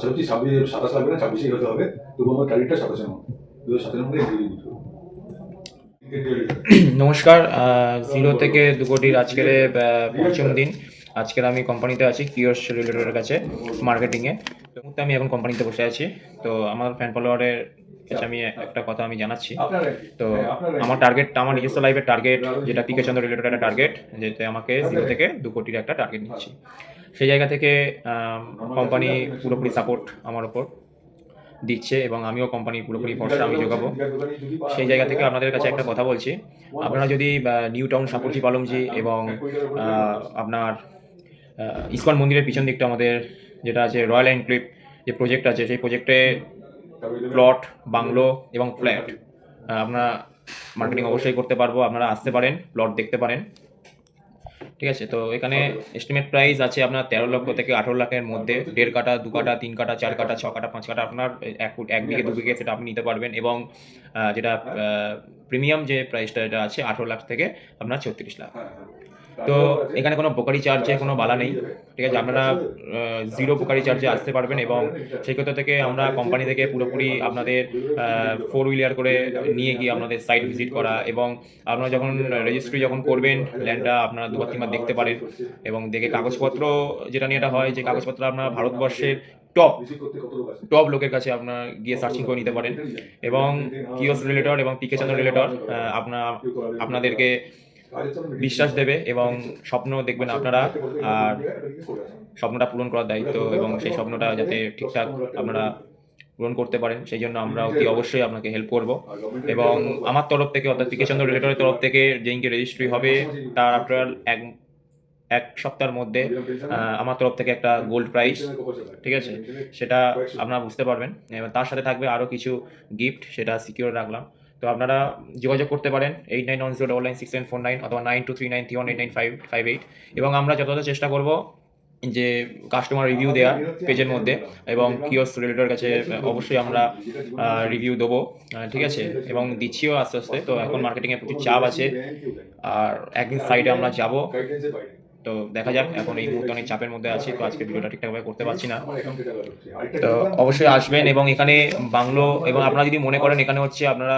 ছাব্বিশ সাতাশ লাগবে না ছাব্বিশেই হতে হবে তবু আমার টার্গেটটা সাতাশের মধ্যে দু হাজার সাতের মধ্যে এগিয়ে দিতে হবে নমস্কার জিরো থেকে দু কোটির আজকের পঞ্চম দিন। আজকের আমি কোম্পানিতে আছি কিওস রিলেটেডের কাছে মার্কেটিংয়ে তো মুহূর্তে আমি এখন কোম্পানিতে বসে আছি। তো আমার ফ্যান ফলোয়ারের কাছে আমি একটা কথা আমি জানাচ্ছি? তো হ্যাঁ? আমার টার্গেট আমার নিজস্ব লাইফের টার্গেট যেটা পিকে চন্দ্র রিলেটেড একটা টার্গেট যেতে আমাকে জিরো থেকে দু কোটির একটা টার্গেট নিচ্ছি। সেই জায়গা থেকে কোম্পানি পুরোপুরি সাপোর্ট আমার ওপর দিচ্ছে এবং আমিও কোম্পানি পুরোপুরি ভরসা আমি যোগাবো। সেই জায়গা থেকে আপনাদের কাছে একটা কথা বলছি। আপনারা যদি নিউ টাউন সাপুরজি পালমজি এবং আপনার ইস্কন মন্দিরের পিছন দিকটা আমাদের যেটা আছে রয়্যাল এনক্লিপ যে প্রজেক্ট আছে সেই প্রজেক্টে প্লট বাংলো এবং ফ্ল্যাট আপনারা মার্কেটিং অবশ্যই করতে পারব আপনারা আসতে পারেন প্লট দেখতে পারেন। ঠিক আছে? তো এখানে এস্টিমেট প্রাইস আছে আপনার তেরো লক্ষ থেকে আঠেরো লাখের মধ্যে। দেড় কাটা দু কাটা তিন কাটা চার কাটা ছ কাটা পাঁচ কাটা আপনার এক এক বিঘে দু বিঘে সেটা আপনি নিতে পারবেন এবং যেটা প্রিমিয়াম যে প্রাইসটা এটা আছে আঠেরো লাখ থেকে আপনার ছত্রিশ লাখ। তো এখানে কোনো বোকারি চার্জে কোনো বালা নেই, ঠিক আছে আপনারা জিরো বোকারি চার্জে আসতে পারবেন এবং সেই ক্ষেত্র থেকে আমরা কোম্পানি থেকে পুরোপুরি আপনাদের ফোর হুইলার করে নিয়ে গিয়ে আপনাদের সাইট ভিজিট করা এবং আপনারা যখন রেজিস্ট্রি যখন করবেন ল্যান্ডটা আপনারা দুবার তিনবার দেখতে পারেন এবং দেখে কাগজপত্র যেটা নিয়ে এটা হয়, যে কাগজপত্র আপনার ভারতবর্ষের টপ? টপ লোকের কাছে আপনার গিয়ে সার্চিং করে নিতে পারেন এবং কিওস রিলেটর এবং পিকে চন্দ্র রিলেটর আপনার, আপনাদেরকে বিশ্বাস দেবে এবং স্বপ্ন দেখবেন আপনারা। আর স্বপ্নটা পূরণ করার দায়িত্ব এবং সেই স্বপ্নটা যাতে ঠিকঠাক আপনারা পূরণ করতে পারেন, সেই জন্য আমরা অতি অবশ্যই আপনাকে হেল্প করব। এবং আমার তরফ থেকে অর্থাৎ পিকে চন্দ্র রিলেটরের তরফ থেকে যেদিনকে রেজিস্ট্রি হবে, তার আপনার এক এক সপ্তাহের মধ্যে আমার তরফ থেকে একটা গোল্ড প্রাইস ঠিক আছে? সেটা আপনারা বুঝতে পারবেন। এবার তার সাথে থাকবে আরও কিছু গিফট সেটা সিকিউর রাখলাম। তো আপনারা যোগাযোগ করতে পারেন eight nine one zero double nine six nine four nine অথবা nine two three nine three one eight nine five five eight এবং আমরা যতটা চেষ্টা করব যে কাস্টমার রিভিউ দেওয়া পেজের মধ্যে এবং কিওস রিলেটের কাছে অবশ্যই আমরা রিভিউ দেবো। ঠিক আছে? এবং দিচ্ছিও আস্তে আস্তে। তো এখন মার্কেটিংয়ে প্রচুর চাপ আছে। আর একদিন সাইডে আমরা যাব। তো দেখা যাক, এখন এই মুহূর্তে অনেক চাপের মধ্যে আছি, তো আজকে ভিডিওটা ঠিকঠাকভাবে করতে পারছি না। তো অবশ্যই আসবেন এবং এখানে বাংলো এবং আপনারা যদি মনে করেন এখানে হচ্ছে আপনারা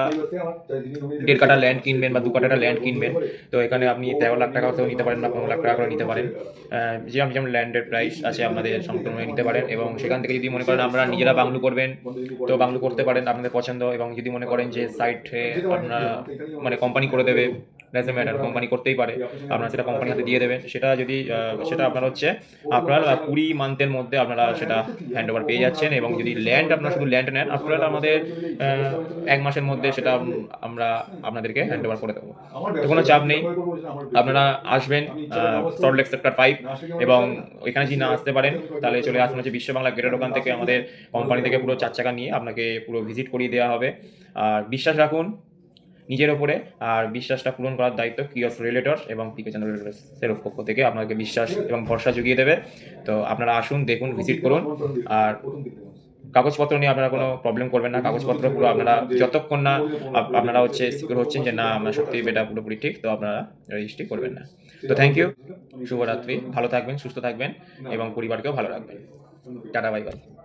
দেড় কাটা ল্যান্ড কিনবেন বা দু কাটা ল্যান্ড কিনবেন, তো এখানে আপনি তেরো লাখ টাকা হতেও নিতে পারেন বা পনেরো লাখ টাকা করে নিতে পারেন। যেরকম যেমন ল্যান্ডের প্রাইস আছে আপনাদের সম্পূর্ণ নিতে পারেন এবং সেখান থেকে যদি মনে করেন আপনারা নিজেরা বাংলো করবেন, তো বাংলো করতে পারেন আপনাদের পছন্দ এবং যদি মনে করেন যে সাইটে আপনারা মানে কোম্পানি করে দেবে ডাজে ম্যাটার কোম্পানি করতেই পারে। আপনারা সেটা কোম্পানি হাতে দিয়ে দেবেন। সেটা যদি সেটা আপনার হচ্ছে আপনার কুড়ি মান্থের মধ্যে আপনারা সেটা হ্যান্ড ওভার পেয়ে যাচ্ছেন এবং যদি ল্যান্ড আপনারা শুধু ল্যান্ড নেন আপনারা আমাদের এক মাসের মধ্যে সেটা আমরা আপনাদেরকে হ্যান্ড ওভার করে দেবো। তো কোনো চাপ নেই। আপনারা আসবেন সল্টলেক সেক্টর ফাইভ এবং ওইখানে যদি না আসতে পারেন তাহলে চলে আসুন হচ্ছে বিশ্ব বাংলা গেটের ওখান থেকে আমাদের কোম্পানি থেকে পুরো চার চাকা নিয়ে আপনাকে পুরো ভিজিট করিয়ে দেওয়া হবে। আর বিশ্বাস রাখুন নিজের ওপরে আর বিশ্বাসটা পূরণ করার দায়িত্ব কিয়স রিলেটর এবং পিকে চ্যানেল রিলেটর্সের পক্ষ থেকে আপনাকে বিশ্বাস এবং ভরসা জুগিয়ে দেবে। তো আপনারা আসুন দেখুন ভিজিট করুন। আর কাগজপত্র নিয়ে আপনারা কোনো প্রবলেম করবেন না। কাগজপত্র পুরো আপনারা যতক্ষণ না আপ- আপনারা হচ্ছে সিকিউর হচ্ছেন যে না আমরা সত্যি এটা পুরোপুরি ঠিক তো আপনারা রেজিস্ট্রি করবেন না। তো থ্যাংক ইউ শুভরাত্রি। ভালো থাকবেন সুস্থ থাকবেন এবং পরিবারকেও ভালো রাখবেন। Tata bye bye